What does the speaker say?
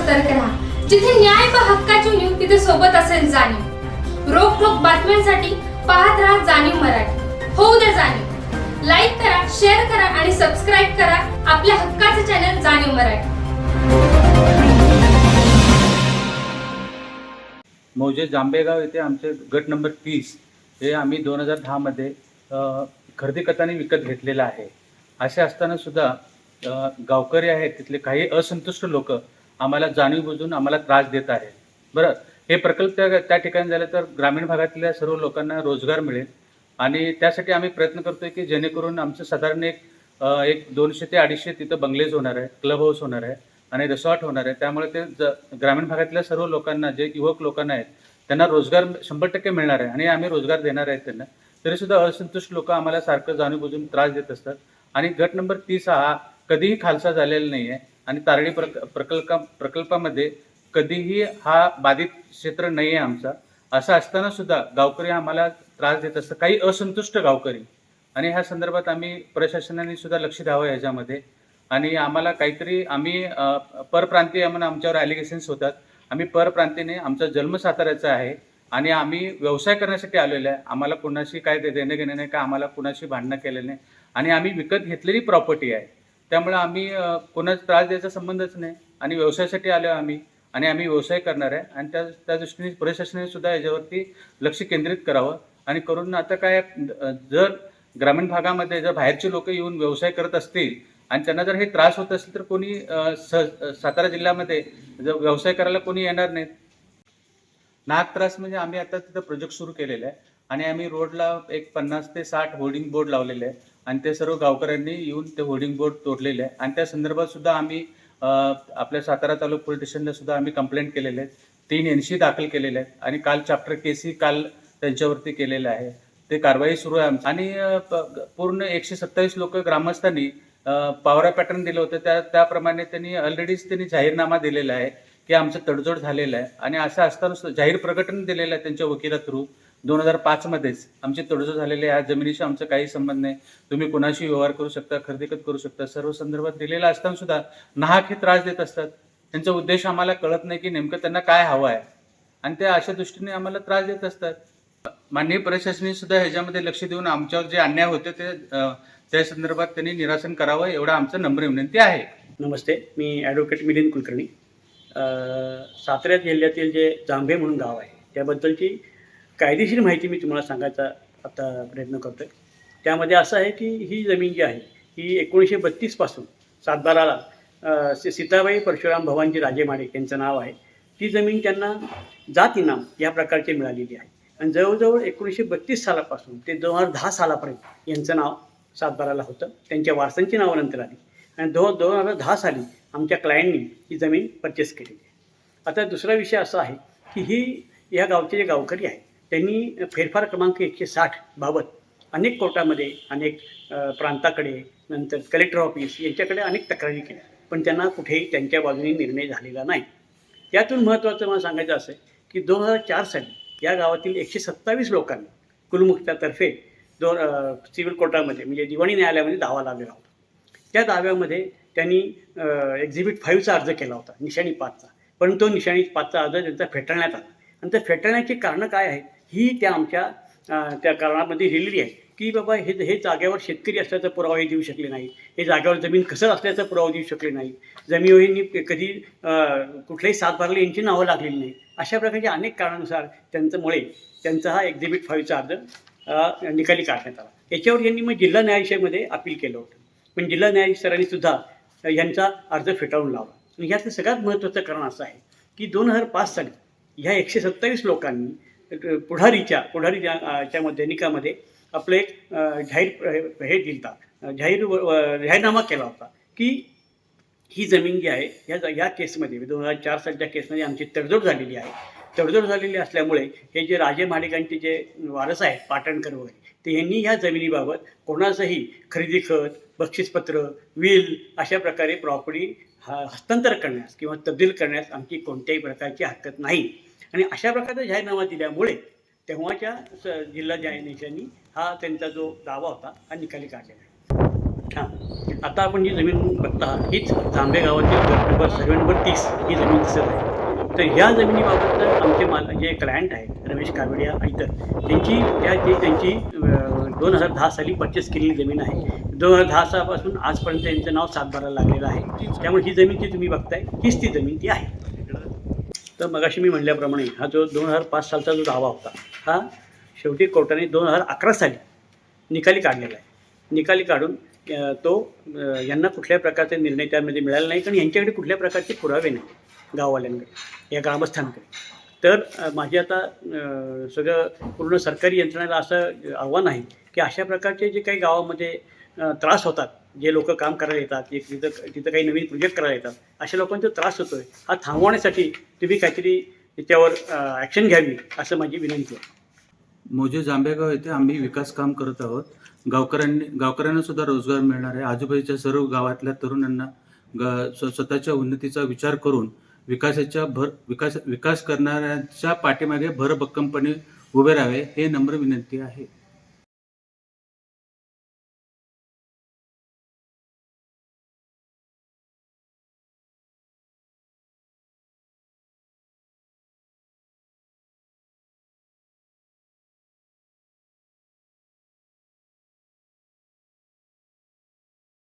न्याय हक्काची नीव तिथे सोबत असेल जाणीव. रोखोक बातम्यांसाठी पाहत राहा जाणीव मराठी. होऊ द्या जाणीव. लाईक करा शेअर करा आणि सबस्क्राईब करा आपल्या हक्काचे चॅनल जाणीव मराठी. मौजे जांबेगाव येथे आमचे गट नंबर तीस हे आम्ही दोन हजार दहामध्ये खरेदी खताने विकत घेतलेलं आहे. असे असताना सुद्धा गावकरी आहेत तिथले काही असंतुष्ट लोक आम्हाला जाणीव बुजून आम्हाला त्रास देत आहे. बरं हे प्रकल्प त्या त्या ठिकाणी झाले तर ग्रामीण भागातल्या सर्व लोकांना रोजगार मिळेल. आणि त्यासाठी आम्ही प्रयत्न करतोय की जेणेकरून आमचं साधारण एक एक दोनशे ते अडीचशे तिथं बंगलेज होणार आहे क्लब हाऊस होणार आहे आणि रिसॉर्ट होणार आहे. त्यामुळे ते ज ग्रामीण भागातल्या सर्व लोकांना जे युवक लोकांना आहेत त्यांना रोजगार शंभर टक्के मिळणार आहे आणि आम्ही रोजगार देणार आहेत त्यांना. तरीसुद्धा असंतुष्ट लोक आम्हाला सारखं जाणून बुजून त्रास देत असतात. आणि गट नंबर तीस हा कधीही खालसा झालेला नाही आहे आणि तारडी प्रक प्रकल्प प्रकल्पामध्ये कधीही हा बाधित क्षेत्र नाही आहे आमचा. असं असताना सुद्धा गावकरी आम्हाला त्रास देत असतात. काही असंतुष्ट गावकरी. आणि ह्या संदर्भात आम्ही प्रशासनाने सुद्धा लक्ष द्यावं ह्याच्यामध्ये आणि आम्हाला काहीतरी आम्ही परप्रांतीय म्हणून आमच्यावर ॲलिगेशन्स होतात. आम्ही परप्रांतीने आमचा जन्म साताऱ्याचा आहे. आणि आम्ही व्यवसाय करण्यासाठी आलेलो आहे. आम्हाला कुणाशी काय देणं घेणं नाही का? आम्हाला कुणाशी भांडणं केलं नाही. आणि आम्ही विकत घेतलेली प्रॉपर्टी आहे. त्यामुळे आम्ही कोणाच त्रास द्यायचा संबंधच नाही. आणि व्यवसायासाठी आलो आम्ही आणि आम्ही व्यवसाय करणार आहे. आणि त्या त्या दृष्टीने प्रशासनाने सुद्धा याच्यावरती लक्ष केंद्रित करावं. आणि करून आता काय जर ग्रामीण भागामध्ये जर बाहेरचे लोक येऊन व्यवसाय करत असतील आणि त्यांना जर हे त्रास होत असेल तर कोणी सातारा जिल्ह्यामध्ये जर व्यवसाय करायला कोणी येणार नाहीत. नाक त्रास म्हणजे आम्ही आता तिथं प्रोजेक्ट सुरू केलेला आहे. आणि आम्ही रोडला एक पन्नास ते साठ होर्डिंग बोर्ड लावलेले आहे. आणि ते सर्व गावकऱ्यांनी येऊन ते होर्डिंग बोर्ड तोडलेले आहे. आणि त्या संदर्भात सुद्धा आम्ही आपल्या सातारा तालुका पोलीस स्टेशनला सुद्धा आम्ही कंप्लेंट केलेले आहेत. तीन एनशी दाखल केलेले आहेत. आणि काल चॅप्टर केसी काल त्यांच्यावरती केलेलं आहे. ते कारवाई सुरू आहे आमची. आणि प- पूर्ण एकशे सत्तावीस लोक ग्रामस्थांनी पावरा पॅटर्न दिलं होतं. त्या त्याप्रमाणे त्यांनी ऑलरेडीच त्यांनी जाहीरनामा दिलेला आहे की आमचं तडजोड झालेलं आहे. आणि असं असताना जाहीर प्रकटन दिलेलं आहे त्यांच्या वकिला थ्रू दोन हजार पाचमध्येच आमची तडजोड झालेली आहे. या जमिनीशी आमचा काही संबंध नाही. तुम्ही कुणाशी व्यवहार करू शकता खरेदीकत करू शकता सर्व संदर्भात दिलेला असताना सुद्धा नाहक हे त्रास देत असतात. त्यांचा उद्देश आम्हाला कळत नाही की नेमकं त्यांना काय हवं आहे. आणि ते अशा दृष्टीने आम्हाला त्रास देत असतात. माननीय प्रशासनाने सुद्धा ह्याच्यामध्ये लक्ष देऊन आमच्यावर जे अन्याय होते ते त्या संदर्भात त्यांनी निरासन करावं एवढा आमचं नम्र विनंती आहे. नमस्ते. मी ॲडव्होकेट मिलिंद कुलकर्णी. अ, सातारा जिल्ह्यातील जे जांभे म्हणून गाव आहे त्याबद्दलची कायदेशीर माहिती मी तुम्हाला सांगायचा आता प्रयत्न करतो आहे त्यामध्ये असं आहे की ही जमीन जी आहे ही एकोणीसशे बत्तीसपासून सातबाराला सीताबाई परशुराम भवानजी राजे माणिक यांचं नाव आहे. ती जमीन त्यांना जात इनाम या प्रकारची मिळालेली आहे. आणि जवळजवळ एकोणीसशे बत्तीस सालापासून ते दोन हजार दहा सालापर्यंत यांचं नाव सातबाराला होतं. त्यांच्या वारसांची नावं नंतर आली. आणि दो दोन हजार दहा साली आमच्या क्लायंटनी ही जमीन परचेस केलेली आहे आता दुसरा विषय असा आहे की ही या गावचे जे गावकरी आहेत त्यांनी फेरफार क्रमांक एकशे साठ बाबत अनेक कोर्टामध्ये अनेक प्रांताकडे नंतर कलेक्टर ऑफिस यांच्याकडे अनेक तक्रारी केल्या. पण त्यांना कुठेही त्यांच्या बाजूने निर्णय झालेला नाही. यातून महत्त्वाचं मला सांगायचं असं आहे की दोन हजार चार साली या गावातील एकशे सत्तावीस लोकांनी कुलमुख्तातर्फे दोन सिव्हिल कोर्टामध्ये म्हणजे दिवाणी न्यायालयामध्ये दावा लावलेला होता. त्या दाव्यामध्ये त्यांनी एक्झिबिट फाईव्हचा अर्ज केला होता निशाणी पाचचा. पण तो निशाणी पाचचा अर्ज त्यांचा फेटाळण्यात आला. आणि त्या फेटाळण्याची कारणं काय आहेत? ही त्या आमच्या त्या कारणामध्ये लिहिलेली आहे. की बाबा हे हे जागेवर शेतकरी असल्याचा पुरावा हे देऊ शकले नाही हे जागेवर जमीन कसं असल्याचा पुरावा देऊ शकले नाही जमिनीवरील कधी कुठलेही कुठल्याही यांची नावं लागलेली नाही अशा प्रकारच्या अनेक कारणानुसार त्यांच्यामुळे त्यांचा हा एक्झिबिट फाईव्हचा अर्ज निकाली काढण्यात आला. याच्यावर यांनी मग जिल्हा न्यायालयामध्ये अपील केलं होतं. पण जिल्हा न्यायाधीशरांनी सुद्धा यांचा अर्ज फेटाळून लावला. आणि यातलं सगळ्यात महत्त्वाचं कारण असं आहे की दोन हजार पाच साली ह्या एकशे सत्तावीस लोकांनी पुढारीच्या पुढारीच्या अ, च्या मध्ये निकामध्ये आपलं एक जाहीर हे दिलता. जाहीर जाहीरनामा केला होता की ही जमीन जी आहे या या केसमध्ये दोन हजार चार सालच्या केसमध्ये आमची तडजोड झालेली आहे. तडजोड झालेली असल्यामुळे हे जे राजे मालिकांचे जे वारस आहेत पाटणकर वगैरे ते यांनी ह्या जमिनीबाबत कोणाचंही खरेदी खत बक्षीसपत्र विल अशा प्रकारे प्रॉपर्टी हस्तांतर करण्यास किंवा तब्दील करण्यास आमची कोणत्याही प्रकारची हरकत नाही. आणि अशा प्रकारचा जाहीरनामा दिल्यामुळे तेव्हाच्या स- जिल्हा न्यायाधीशांनी हा त्यांचा जो दावा होता हा निकाली काढलेला आहे. हां. आता आपण जी जमीन बघता हीच जांभे गावातील गट नंबर सर्वे नंबर तीस ही जमीन दिसत आहे. तर ह्या जमिनीबाबत आमचे माल जे क्लायंट आहेत रमेश कावडिया इतर त्यांची त्या जी त्यांची दोन हजार दहा साली परचेस केलेली जमीन आहे. दोन हजार दहा सहापासून आजपर्यंत त्यांचं नाव सातबारा लागलेलं आहे. त्यामुळे ही जमीन जी तुम्ही बघताय हीच ती जमीन ती आहे. तर मगाशी मी म्हटल्याप्रमाणे हा जो दोन हजार पाच सालचा जो दावा होता हा शेवटी कोर्टाने दोन हजार अकरा साली निकाली काढलेला आहे. निकाली काढून तो यांना कुठल्याही प्रकारचे निर्णय त्यामध्ये मिळाले नाही कारण यांच्याकडे कुठल्या प्रकारचे पुरावे नाही गाववाल्यांकडे या ग्रामस्थांकडे. तर माझी माझे आता सगळं पूर्ण सरकारी यंत्रणेला असं आव्हान आहे की अशा प्रकारचे जे काही गावामध्ये त्रास होतात जे लोक काम करायला येतात जे तिथं तिथं काही नवीन प्रोजेक्ट करायला येतात अशा लोकांचा त्रास होतो आहे हा थांबवण्यासाठी तुम्ही काहीतरी त्याच्यावर ॲक्शन घ्यावी असं माझी विनंती आहे. मोजे जांभेगाव येथे आम्ही विकास काम करत आहोत. गावकऱ्यांनी गावकऱ्यांना सुद्धा रोजगार मिळणार आहे. आजूबाजूच्या सर्व गावातल्या तरुणांना ग स्व- स्वतःच्या उन्नतीचा विचार करून विकासाच्या भर विकास विकास करणाऱ्यांच्या पाठीमागे भरभक्कमपणे उभे राहावे हे नम्र विनंती आहे.